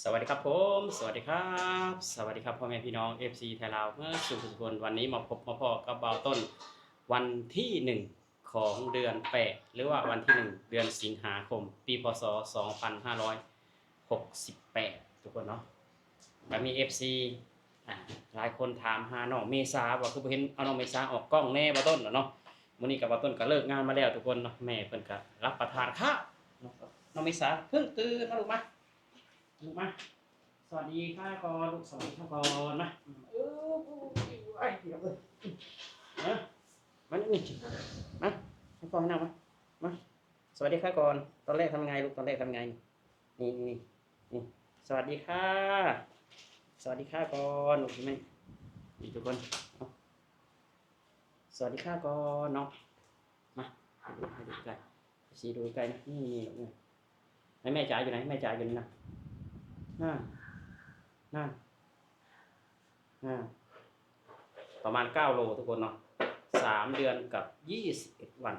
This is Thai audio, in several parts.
สวัสดีครับผม สวัสดีครับ สวัสดีครับพ่อแม่พี่น้อง FC ไทยลาวเมื่อสุขทุกคนวันนี้มาพบมาพ่อกับเบาต้น วันที่หนึ่งของเดือนแปดหรือว่าวันที่หนึ่งเดือนสิงหาคม ปีพศ 2568 ทุกคนเนาะแล้วมี FC อ่าหลายคนถามหาน้องเมษาว่าคือเห็นเอาน้องเมษาออกกล้องแน่เบาต้นเหรอเนาะมื้อนี้กับเบาต้นก็เลิกงานมาแล้วทุกคนเนาะแม่เพิ่นก็รับประทานข้าวน้องเมษาเพิ่งตื่นมาลูกมา ลูกมาสวัสดีค่ะก่อนลูกสวัสดีค่ะก่อนนะเออไอ้เดี๋ยวเลยมามานี่มาให้พ่อให้นั่งมามาสวัสดีค่ะก่อนตอนแรกทำไงลูกตอนแรกทำไงนี่นี่นี่สวัสดีค่ะ สวัสดีค่ะก่อนลูกเห็นไหมนี่ทุกคนเอาสวัสดีค่ะก่อนเนาะมาให้ดูให้ดูใกล้ชี้ดูใกล้นะนี่นี่ลูกนี่ไหนแม่จ๋าอยู่ไหนแม่จ๋าอยู่นี่นะ น่าน่าน่าประมาณเก้าโลทุกคนเนาะสามเดือนกับยี่สิบเอ็ดวัน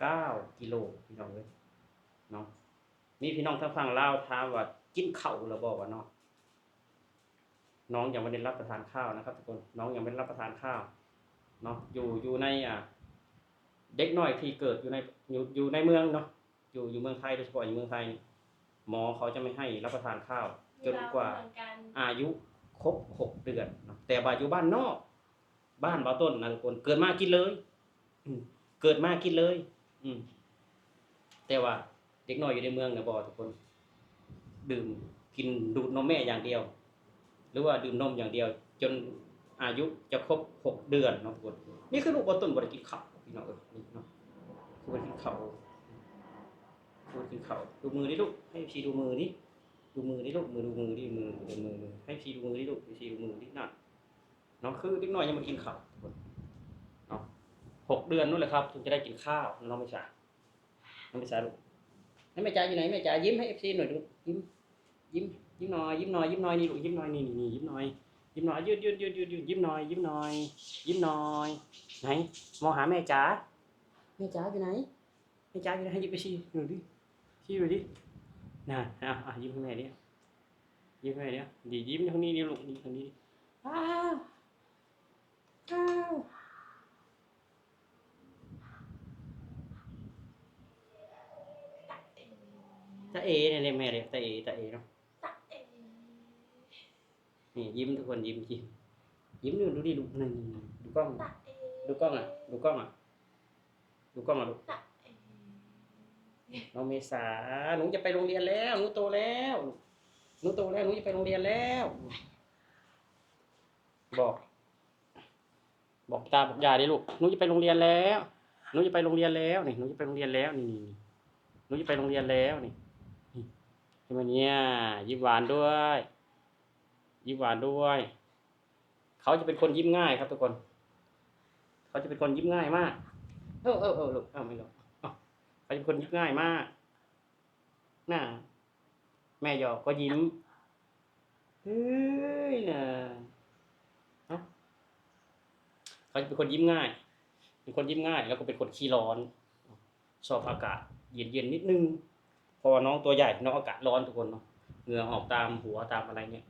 เก้ากิโลพี่น้องเลยเนาะมีพี่น้องทางฝั่งลาวถามว่ากินข้าวหรือบอกว่าเนาะน้องยังไม่ได้รับประทานข้าวนะครับทุกคนน้องยังไม่ได้รับประทานข้าวเนาะอยู่อยู่ในอ่าเด็กน้อยที่เกิดอยู่ในอยู่อยู่ในเมืองเนาะอยู่อยู่เมืองไทยโดยเฉพาะอยู่เมืองไทย หมอเขาจะไม่ให้รับประทานข้าว จนกว่าเหมือนกันอายุครบหกเดือนเนาะแต่ว่าอยู่บ้านนอก บ้านบ่าวต้นนะทุกคนเกิดมากินเลยอืมเกิดมากินเลย อืม แต่ว่าเด็กน้อยอยู่ในเมืองเนี่ยบ่ทุกคน ดื่มกินดูดนมแม่อย่างเดียว หรือว่าดื่มนมอย่างเดียว จนอายุจะครบหกเดือนเนาะทุกคนนี่คือลูกบ่าวต้นบ่ได้กินข้าวพี่น้องเอ้ยนี่เนาะคือบ่ได้กินข้าว ดูกินเขาดูมือดิลูกให้พี่ดูมือดิดูมือดิลูกมือดูมือดิมือดูมือมือให้พี่ดูมือดิลูกให้พี่ดูมือดิน่ะเนาะคือเล็กน้อยยังมากินข้าวเนาะหกเดือนนู่นแหละครับถึงจะได้กินข้าวน้องไม่ใช่น้องไม่ใช่ลูกให้แม่จ๋าอยู่ไหนแม่จ๋ายิ้มให้เอฟซีหน่อยดูยิ้ม ยิ้ม ยิ้มหน่อยยิ้มหน่อยยิ้มหน่อยนี่ลูกยิ้มหน่อยนี่นี่ยิ้มหน่อยยิ้มหน่อยยืดยืดยืดยืดยืดยิ้มหน่อยยิ้มหน่อยยิ้มหน่อยไหนมองหาแม่จ๋าแม่จ๋าอยู่ไหนแม่จ๋าอยู่ไหนให้ยิ้มไปชี้หน่อยดิ ชี้ดูดิน่ะอะอะยิ้มให้แม่ดิยิ้มให้แม่ดิดียิ้มทางนี้ดิลูกยิ้มทางนี้ดิอ้าวอ้าวตาเอเนี่ยเรียกแม่เลยตาเอตาเอเนาะตักเองนี่ยิ้มทุกคนยิ้มยิ้มยิ้มดูดูดิดูนั่นนี่ดูกล้องตักเองดูกล้องอะดูกล้องอะดูกล้องอะลูกตักเอง น้องเมษาหนูจะไปโรงเรียนแล้ว หนูโตแล้ว หนูโตแล้ว หนูจะไปโรงเรียนแล้ว บอก บอกตาบอกยายดิลูก หนูจะไปโรงเรียนแล้ว หนูจะไปโรงเรียนแล้วนี่ หนูจะไปโรงเรียนแล้วนี่นี่หนูจะไปโรงเรียนแล้วนี่นี่เห็นไหมเนี่ยยิ้มหวานด้วย ยิ้มหวานด้วย เขาจะเป็นคนยิ้มง่ายครับทุกคน เขาจะเป็นคนยิ้มง่ายมาก เออเออเออลูกเอ้าไม่ลูก เขาเป็นคนยิ้มง่ายมากน่าแม่หยอกก็ยิ้มเฮ้ยน่ะเขาจะเป็นคนยิ้มง่าย เป็นคนยิ้มง่าย แล้วก็เป็นคนขี้ร้อน ชอบอากาศเย็นเย็นๆนิดนึงเพอน้องตัวใหญ่ น้องอากาศร้อนทุกคนเนาะ เหงื่อออกตามหัวตามอะไรเนี่ย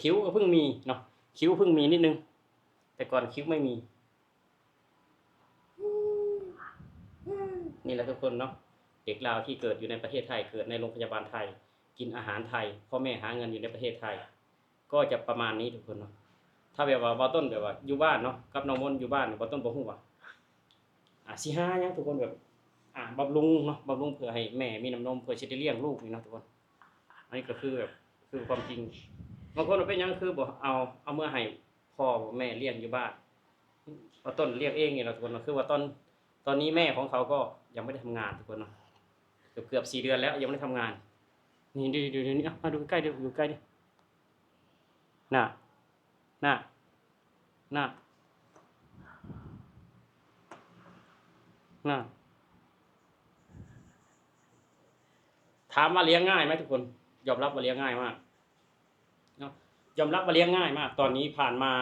คิ้วก็เพิ่งมีเนาะ คิ้วเพิ่งมีนิดนึง แต่ก่อนคิ้วไม่มี นี่แหละทุกคนเนาะเด็กลาวที่เกิดอยู่ในประเทศไทยเกิดในโรงพยาบาลไทย กินอาหารไทยพ่อแม่หาเงินอยู่ในประเทศไทย ก็จะประมาณนี้ทุกคนเนาะถ้าแบบว่าบอต้นแบบว่าอยู่บ้านเนาะกับน้องมนอยู่บ้านบอต้นบอกฮู้ว่าอะสิหายังทุกคนแบบอะบำรุงเนาะบำรุงเพื่อให้แม่มีน้ำนมเพื่อจะได้เลี้ยงลูกนี่เนาะทุกคนอันนี้ก็คือแบบคือความจริงบางคนเป็นยังคือบอกเอาเอาเมื่อให้พ่อแม่เลี้ยงอยู่บ้านบอต้นเลี้ยงเองนี่เนาะทุกคนคือว่าตอน ตอนนี้แม่ของเขาก็ยังไม่ได้ทำงานทุกคนเนาะเกือบเกือบสี่เดือนแล้วยังไม่ได้ทำงาน นี่ดูดูดูนี่เอามาดูใกล้ดิดูใกล้ดิน่ะน่ะน่ะน่ะถามว่าเลี้ยงง่ายไหมทุกคน ยอมรับว่าเลี้ยงง่ายมากเนาะยอมรับว่าเลี้ยงง่ายมาก ตอนนี้ผ่านมา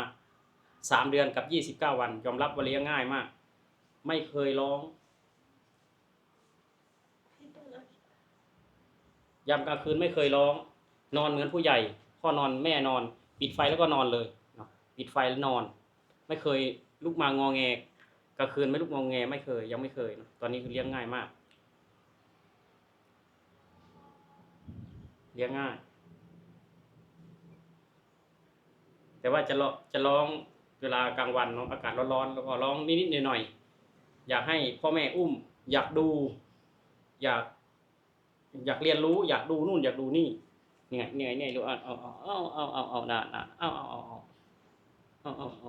สามเดือนกับยี่สิบเก้าวัน ยอมรับว่าเลี้ยงง่ายมาก ไม่เคยร้องยามกลางคืนไม่เคยร้อง นอนเหมือนผู้ใหญ่ พ่อนอนแม่นอน ปิดไฟแล้วก็นอนเลยปิดไฟแล้วนอน ไม่เคยลุกมางอแงกลางคืนไม่ลุกงอแง ไม่เคย ยังไม่เคยตอนนี้คือเลี้ยงง่ายมาก เลี้ยงง่าย แต่ว่าจะร้องจะร้องเวลากลางวันเนาะอากาศร้อนๆแล้วก็ร้องนิดๆหน่อยๆ อยากให้พ่อแม่อุ้ม อยากดู อยาก อยากเรียนรู้ อยากดูนู่น อยากดูนี่เนี่ยเนี่ยเนี่ยดูเอาเอาเอาเอาเอาเอาเอาน่ะน่ะเอาเอาเอาเอาเอาเอาเอาเ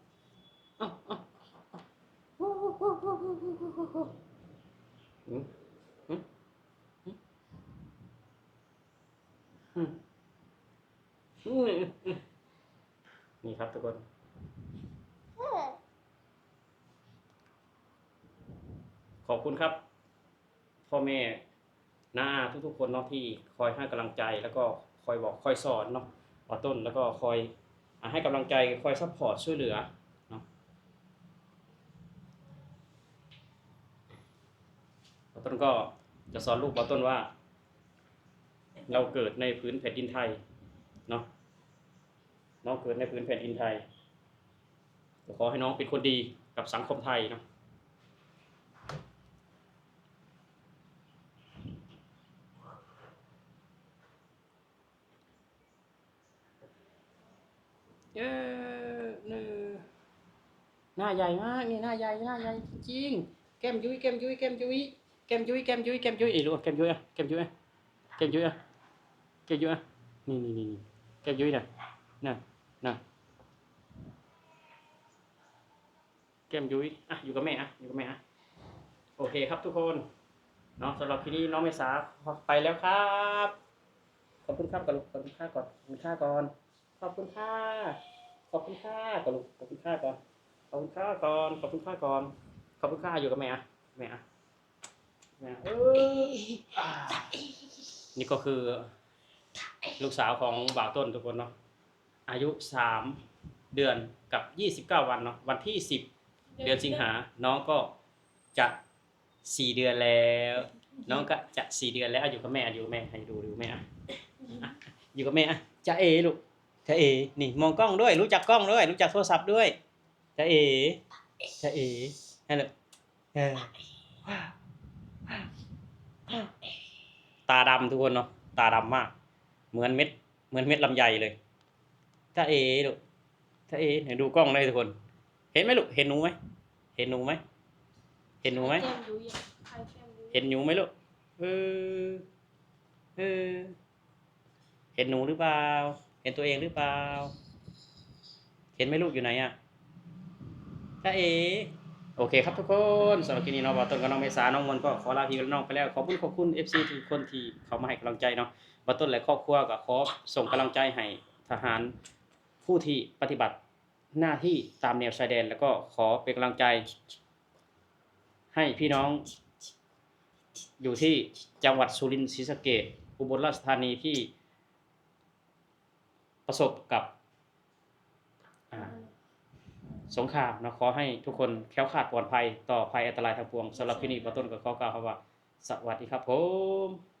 อาเอาเอาเอาเอาอืมอืมอืมอืมอืมอืมนี่ครับทุกคน ขอบคุณครับ พ่อแม่น้าทุ กคนเนาะที่คอยให้กำลังใจแล้วก็คอยบอกคอยสอนเนาะปอต้นแล้วก็คอยให้กำลังใจคอยซัพพอร์ตช่วยเหลือเนาะปอต้นก็จะสอนลูกปอต้นว่า เราเกิดในพื้นแผ่นดินไทยเนาะน้องเกิดในพื้นแผ่นดินไทยขอให้น้องเป็นคนดีกับสังคมไทยเนาะ เออเนอหน้าใหญ่มากนี่หน้าใหญ่หน้าใหญ่จริงแก้มยุ้ยแก้มยุ้ยแก้มยุ้ยแก้มยุ้ยแก้มยุ้ยแก้มยุ้ยอีลูกแก้มยุ้ยอะแก้มยุ้ยอะแก้มยุ้ยอะแก้มยุ้ยอะนี่นี่นี่นี่แก้มยุ้ยน่ะน่ะน่ะแก้มยุ้ยอะอยู่กับแม่อะอยู่กับแม่อะโอเคครับทุกคนเนาะสำหรับที่นี้น้องเมษาไปแล้วครับขอบคุณครับก่อนลูกขอบคุณค่าก่อนขอบคุณค่าก่อน อบคุณค่าขอบคุณค่าก่อนลูกขอบคุณค่าก่อนขอบคุณค่าก่อนขอบคุณค่าก่อนขอบคุณค่าอยู่กับแม่อะแม่อะแม่อะเอออ่านี่ก็คือ ลูกสาวของบ่าวต้นทุกคนเนาะอายุสามเดือนกับยี่สิบเก้าวันเนาะวันที่สิบเดือนสิงหาน้องก็จะสี่เดือนแล้ว น้องก็จะสี่เดือนแล้วอะอยู่กับแม่อะอยู่กับแม่ให้ดูดูแม่อะอะอยู่กับแม่อะจะเอลูก จะเอ นี่มองกล้องด้วย รู้จักกล้องด้วย รู้จักโทรศัพท์ด้วยจะเอจะเอฮัลโหลเออตาดำทุกคนเนาะ ตาดำมาก เหมือนเม็ด เหมือนเม็ดลำไยเลยจะเอลูกจะเอไหนดูกล้องเลยทุกคน เห็นไหมลูก เห็นหนูไหม เห็นหนูไหม เห็นหนูไหม เห็นหนูไหมลูก เออ เออ เห็นหนูหรือเปล่า เห็นตัวเองหรือเปล่า เห็นไหมลูกอยู่ไหนอะจ้าเอโอเคครับทุกคนสำหรับคลิปนี้เนาะบาต้นกับน้องเมษาน้องมนต์ก็ขอลาพี่กับน้องไปแล้วขอบคุณขอบคุณ FC ทุกคนที่เขามาให้กำลังใจเนาะบาต้นและครอบครัวก็ขอส่งกำลังใจให้ทหารผู้ที่ปฏิบัติหน้าที่ตามแนวชายแดน แล้วก็ขอเป็นกำลังใจ ให้พี่น้อง อยู่ที่จังหวัดสุรินทร์ศรีสะเกษอุบลราชธานีที่ ประสบกับสงครามนะขอให้ทุกคนแค้วขาดปลอดภัยต่อภัยอันตรายทางปวงสำหรับที่นี่ปต้นก็ขอกล่าวคำว่า สวัสดีครับผม